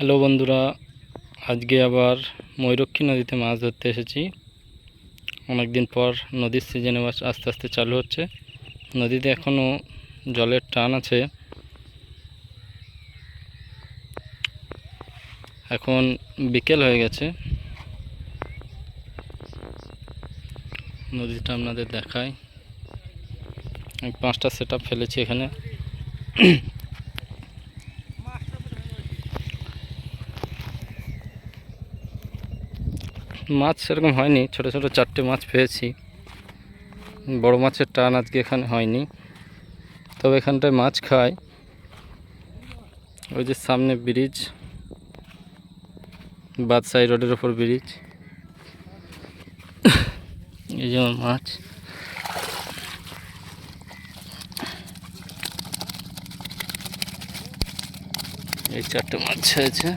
Hello বন্ধুরা, আজকে আবার ময়ূরক্ষী নদীতে মাছ ধরতে এসেছি। অনেক দিন পর নদীর সিজনে মাছ আস্তে আস্তে চালু হচ্ছে। নদীতে এখনও জলের টান আছে। এখন বিকেল হয়ে গেছে। নদীটা আপনাদের দেখায় আমি পাঁচটা সেট ফেলেছি এখানে। মাছ সেরকম হয়নি, ছোট ছোট চারটে মাছ পেয়েছি। বড় মাছের টান আজকে এখানে হয়নি। তবে এখানটায় মাছ খায়। ওই যে সামনে ব্রিজ বাদশাহী রোডের ওপর ব্রিজ। এই যেমন মাছ। এই চারটে মাছ হয়েছে।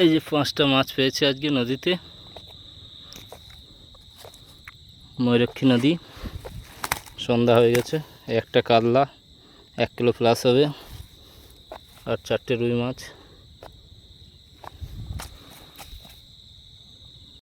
এই যে পাঁচটা মাছ পেয়েছে আজকে নদীতে। ময়ূরক্ষী নদী। সন্ধ্যা হয়ে গেছে, একটা কাতলা, এক কিলো প্লাস হবে, আর চারটে রুই মাছ।